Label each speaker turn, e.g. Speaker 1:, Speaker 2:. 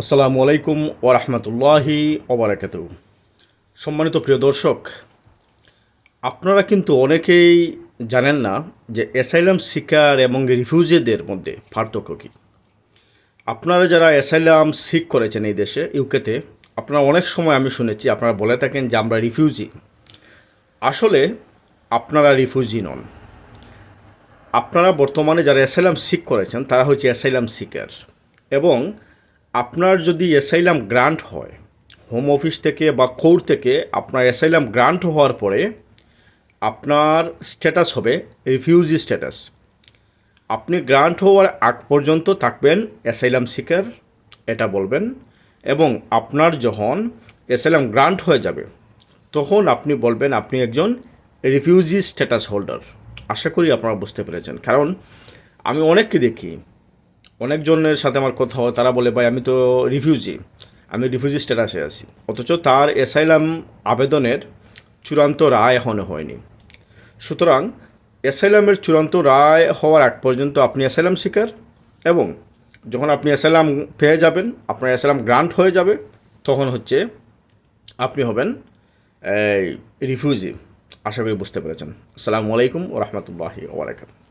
Speaker 1: আসসালামু আলাইকুম ওরহমতুল্লাহি ওবরাকাত সম্মানিত প্রিয় দর্শক, আপনারা কিন্তু অনেকেই জানেন না যে অ্যাসাইলাম শিকার এবং রিফিউজিদের মধ্যে পার্থক্য কী। আপনারা যারা অ্যাসাইলাম সিক করেছেন এই দেশে, ইউকেতে, আপনারা অনেক সময় আমি শুনেছি, আপনারা বলে থাকেন যে আমরা রিফিউজি। আসলে আপনারা রিফিউজি নন। আপনারা বর্তমানে যারা অ্যাসাইলাম সিক করেছেন, তারা হচ্ছে অ্যাসাইলাম সিকার এবং আপনার যদি অ্যাসাইলাম গ্রান্ট হয় হোম অফিস থেকে বা কোর্ট থেকে আপনার অ্যাসাইলাম গ্রান্ট হওয়ার পরে আপনার স্ট্যাটাস হবে রিফিউজি স্ট্যাটাস আপনি গ্রান্ট হওয়ার আগ পর্যন্ত থাকবেন অ্যাসাইলাম সিকার এটা বলবেন, এবং আপনার যখন অ্যাসাইলাম গ্রান্ট হয়ে যাবে, তখন আপনি বলবেন আপনি একজন রিফিউজি স্ট্যাটাস হোল্ডার আশা করি আপনারা বুঝতে পেরেছেন। কারণ আমি অনেককে দেখি অনেকজনের সাথে আমার কথা হয়, তারা বলে, ভাই, আমি তো রিফিউজি আমি রিফিউজি স্ট্যাটাসে আছি। অথচ তার অ্যাসাইলাম আবেদনের চূড়ান্ত রায় এখনও হয়নি। সুতরাং অ্যাসাইলামের চূড়ান্ত রায় হওয়ার আগ পর্যন্ত আপনি অ্যাসাইলাম শিকার এবং যখন আপনি অ্যাসাইলাম পেয়ে যাবেন, আপনার অ্যাসাইলাম গ্রান্ট হয়ে যাবে, তখন হচ্ছে আপনি হবেন রিফিউজি আশা করি বুঝতে পেরেছেন। আসসালামু আলাইকুম ও রহমতুল্লাহি ওবরাকাতুহু